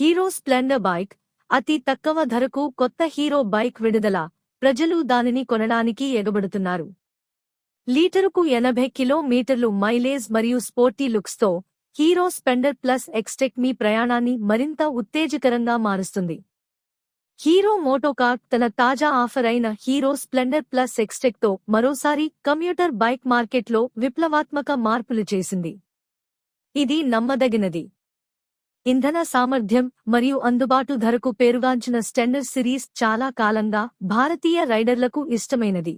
Hero Splendor bike అతి తక్కువ ధరకు కొత్త హీరో బైక్ విడుదల ప్రజలు దానిని కొనడానికి ఎగబడుతున్నారు. లీటరుకు ఎనభై కిలోమీటర్లు మైలేజ్ మరియు స్పోర్టీ లుక్స్తో హీరో స్పెండర్ ప్లస్ ఎక్స్టెక్ మీ ప్రయాణాన్ని మరింత ఉత్తేజకరంగా మారుస్తుంది. హీరో మోటోకార్ తన తాజా ఆఫర్ అయిన హీరో స్ప్లెండర్ ప్లస్ ఎక్స్టెక్తో మరోసారి కమ్యూటర్ బైక్ మార్కెట్లో విప్లవాత్మక మార్పులు చేసింది. ఇది నమ్మదగినది. ఇంధన సామర్థ్యం మరియు అందుబాటు ధరకు పేరుగాంచిన స్టెండర్ సిరీస్ చాలా కాలంగా భారతీయ రైడర్లకు ఇష్టమైనది.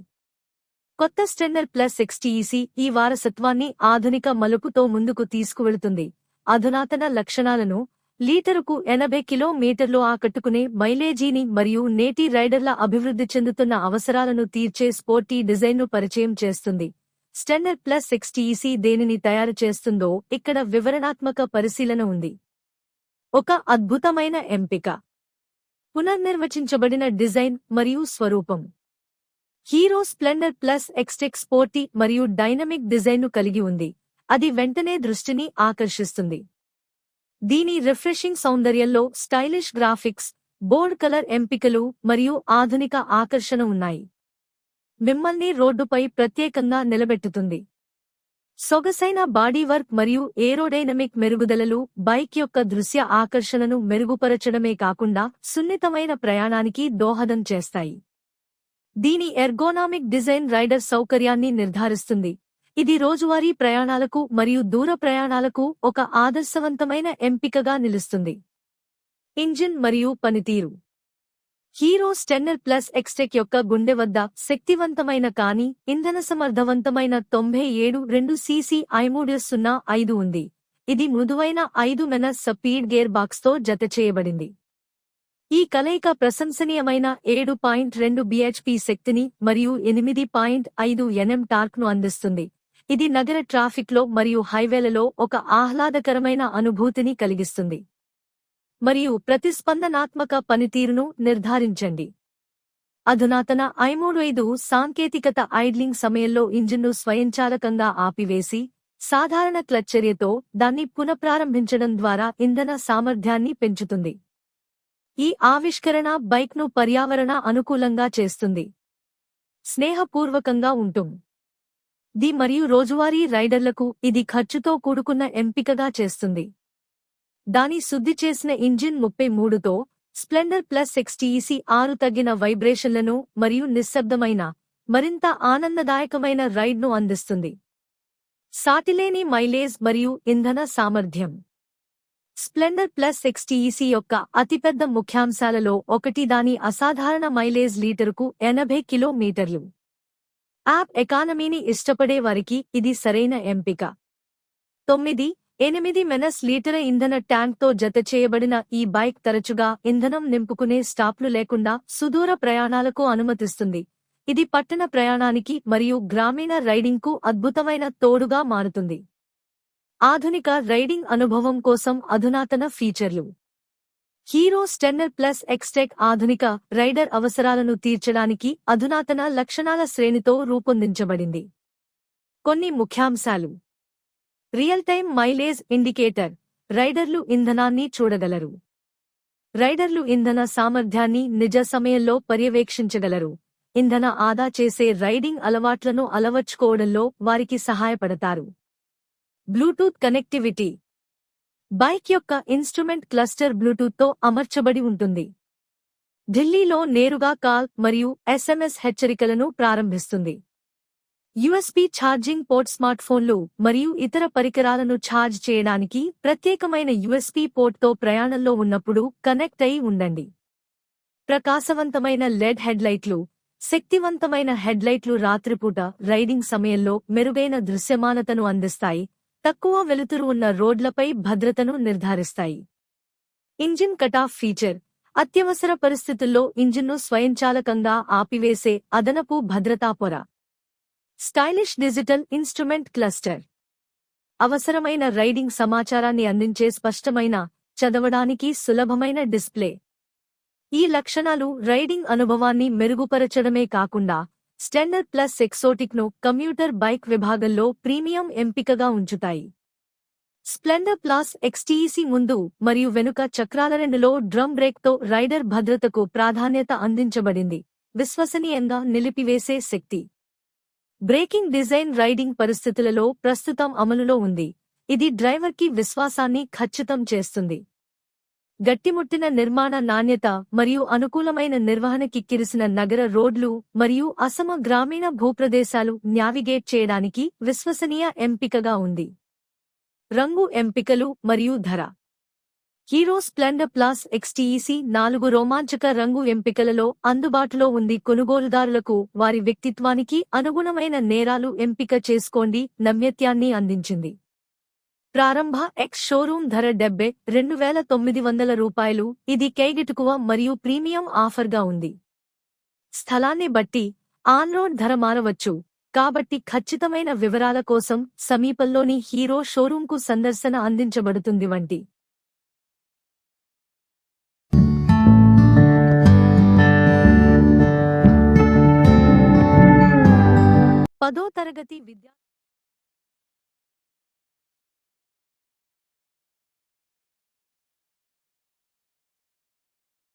కొత్త స్టెండర్ ప్లస్ ఎక్స్టీఈసీ ఈ వారసత్వాన్ని ఆధునిక మలుపుతో ముందుకు తీసుకువెళుతుంది. అధునాతన లక్షణాలను లీటరుకు ఎనభై కిలోమీటర్లు ఆకట్టుకునే మైలేజీని మరియు నేటి రైడర్ల అభివృద్ధి చెందుతున్న అవసరాలను తీర్చే స్పోర్టీ డిజైన్ను పరిచయం చేస్తుంది. స్టెండర్ ప్లస్ ఎక్స్టీఈసీ దేనిని తయారు చేస్తుందో ఇక్కడ వివరణాత్మక పరిశీలన ఉంది. ఒక అద్భుతమైన ఎంపిక. పునర్నిర్వచించబడిన డిజైన్ మరియు స్వరూపం. Hero Splendor plus Xtec sporty మరియు డైనమిక్ డిజైన్ను కలిగి ఉంది. అది వెంటనే దృష్టిని ఆకర్షిస్తుంది. దీని రిఫ్రెషింగ్ సౌందర్యంలో స్టైలిష్ గ్రాఫిక్స్ బోర్డ్ కలర్ ఎంపికలు మరియు ఆధునిక ఆకర్షణ ఉన్నాయి. మిమ్మల్ని రోడ్డుపై ప్రత్యేకంగా నిలబెట్టుతుంది. సొగసైన బాడీ వర్క్ మరియు ఏరోడైనమిక్ మెరుగుదలలు బైక్ యొక్క దృశ్య ఆకర్షణను మెరుగుపరచడమే కాకుండా సున్నితమైన ప్రయాణానికి దోహదం చేస్తాయి. దీని ఎర్గోనామిక్ డిజైన్ రైడర్ సౌకర్యాన్ని నిర్ధారిస్తుంది. ఇది రోజువారీ ప్రయాణాలకు మరియు దూర ప్రయాణాలకు ఒక ఆదర్శవంతమైన ఎంపికగా నిలుస్తుంది. ఇంజిన్ మరియు పనితీరు. హీరో స్టెన్నర్ ప్లస్ ఎక్స్టెక్ యొక్క గుండె వద్ద శక్తివంతమైన కానీ ఇంధన సమర్థవంతమైన తొంభై ఏడు రెండు సీసీ ఐమూడు సున్నా ఐదు ఉంది. ఇది మృదువైన ఐదు మెన స్పీడ్ గేర్ బాక్స్తో జతచేయబడింది ఈ కలయిక ప్రశంసనీయమైన ఏడు పాయింట్ రెండు బిహెచ్పి శక్తిని మరియు ఎనిమిది పాయింట్ ఐదు ఎన్ఎం టార్క్ను అందిస్తుంది. ఇది నగర ట్రాఫిక్లో మరియు హైవేలలో ఒక ఆహ్లాదకరమైన అనుభూతిని కలిగిస్తుంది. మరియు ప్రతిస్పందనాత్మక పనితీరును నిర్ధారించండి. అధునాతన ఐమూడు ఐదు సాంకేతికత ఐడ్లింగ్ సమయంలో ఇంజిన్ను స్వయంచాలకంగా ఆపివేసి సాధారణ క్లచ్చర్యతో దాన్ని పునఃప్రారంభించడం ద్వారా ఇంధన సామర్థ్యాన్ని పెంచుతుంది. ఈ ఆవిష్కరణ బైక్ను పర్యావరణ అనుకూలంగా చేస్తుంది. స్నేహపూర్వకంగా ఉంటుం ది మరియు రోజువారీ రైడర్లకు ఇది ఖర్చుతో కూడుకున్న ఎంపికగా చేస్తుంది. దాని శుద్ధి చేసిన ఇంజిన్ ముప్పై మూడుతో స్ప్లెండర్ ప్లస్ సిక్స్టీఈసీ ఆరు తగ్గిన వైబ్రేషన్లను మరియు నిశ్శబ్దమైన మరింత ఆనందదాయకమైన రైడ్ను అందిస్తుంది. సాటిలేని మైలేజ్ మరియు ఇంధన సామర్థ్యం. స్ప్లెండర్ ప్లస్ సిక్స్టీఈసీ యొక్క అతిపెద్ద ముఖ్యాంశాలలో ఒకటి దాని అసాధారణ మైలేజ్ లీటరుకు ఎనభై కిలోమీటర్లు. యాప్ ఎకానమీని ఇష్టపడే వారికి ఇది సరైన ఎంపిక. తొమ్మిది ఎనిమిది మెనస్ లీటర ఇంధన ట్యాంక్తో జత చేయబడిన ఈ బైక్ తరచుగా ఇంధనం నింపుకునే స్టాప్లు లేకుండా సుదూర ప్రయాణాలకు అనుమతిస్తుంది. ఇది పట్టణ ప్రయాణానికి మరియు గ్రామీణ రైడింగ్కు అద్భుతమైన తోడుగా మారుతుంది. ఆధునిక రైడింగ్ అనుభవం కోసం అధునాతన ఫీచర్లు. హీరో స్టెన్నర్ ప్లస్ ఎక్స్టెక్ ఆధునిక రైడర్ అవసరాలను తీర్చడానికి అధునాతన లక్షణాల శ్రేణితో రూపొందించబడింది. కొన్ని ముఖ్యాంశాలు. Real time mileage indicator. రైడర్లు ఇంధనాన్ని చూడగలరు. రైడర్లు ఇంధన సామర్థ్యాన్ని నిజ సమయంలో పర్యవేక్షించగలరు. ఇంధన ఆదా చేసే రైడింగ్ అలవాట్లను అలవర్చుకోవడంలో వారికి సహాయపడతారు. Bluetooth connectivity. బైక్ యొక్క ఇన్స్ట్రుమెంట్ క్లస్టర్ బ్లూటూత్తో అమర్చబడి ఉంటుంది. ఢిల్లీలో నేరుగా కాల్ మరియు ఎస్ఎంఎస్ హెచ్చరికలను ప్రారంభిస్తుంది. యుఎస్పి ఛార్జింగ్ పోర్ట్ స్మార్ట్ఫోన్లు మరియు ఇతర పరికరాలను ఛార్జ్ చేయడానికి ప్రత్యేకమైన యుఎస్పి పోర్ట్తో ప్రయాణంలో ఉన్నప్పుడు కనెక్ట్ అయి ఉండండి. ప్రకాశవంతమైన లెడ్ హెడ్లైట్లు శక్తివంతమైన హెడ్లైట్లు రాత్రిపూట రైడింగ్ సమయంలో మెరుగైన దృశ్యమానతను అందిస్తాయి తక్కువ వెలుతురు ఉన్న రోడ్లపై భద్రతను నిర్ధారిస్తాయి. ఇంజిన్ కటాఫ్ ఫీచర్ అత్యవసర పరిస్థితుల్లో ఇంజిన్ను స్వయంచాలకంగా ఆపివేసే అదనపు భద్రతా పొర. Stylish digital instrument cluster. అవసరమైన రైడింగ్ సమాచారాన్ని అందించే స్పష్టమైన చదవడానికి సులభమైన డిస్ప్లే. ఈ లక్షణాలు రైడింగ్ అనుభవాన్ని మెరుగుపరచడమే కాకుండా స్టెండర్ ప్లస్ ఎక్సోటిక్ను కమ్యూటర్ బైక్ విభాగంలో ప్రీమియం ఎంపికగా ఉంచుతాయి. స్ప్లెండర్ ప్లాస్ ఎక్స్టీఈసీ ముందు మరియు వెనుక చక్రాల రెండులో డ్రమ్ బ్రేక్తో రైడర్ భద్రతకు ప్రాధాన్యత అందించబడింది. విశ్వసనీయంగా నిలిపివేసే శక్తి. బ్రేకింగ్ డిజైన్ రైడింగ్ పరిస్థితులలో ప్రస్తుతం అమలులో ఉంది. ఇది డ్రైవర్కి విశ్వాసాన్ని ఖచ్చితం చేస్తుంది. గట్టిముట్టిన నిర్మాణ నాణ్యత మరియు అనుకూలమైన నిర్వహణకి కిరిసిన నగర రోడ్లు మరియు అసమ గ్రామీణ భూప్రదేశాలు న్యావిగేట్ చేయడానికి విశ్వసనీయ ఎంపికగా ఉంది. రంగు ఎంపికలు మరియు ధర. హీరో స్ప్లెండర్ ప్లస్ ఎక్స్టీఈసీ నాలుగు రోమాంచక రంగు ఎంపికలలో అందుబాటులో ఉంది. కొనుగోలుదారులకు వారి వ్యక్తిత్వానికి అనుగుణమైన నేరాలు ఎంపిక చేసుకోండి. నమ్యత్యాన్ని అందించింది. ప్రారంభ ఎక్స్ షోరూమ్ ధర డెబ్బై రెండు వేల తొమ్మిది వందల రూపాయలు. ఇది కైగిటుకువ మరియు ప్రీమియం ఆఫర్గా ఉంది. స్థలాన్ని బట్టి ఆన్రోడ్ ధర మారవచ్చు. కాబట్టి ఖచ్చితమైన వివరాల కోసం సమీపంలోని హీరో షోరూంకు సందర్శన అందించబడుతుంది వంటి పదో తరగతి విద్యా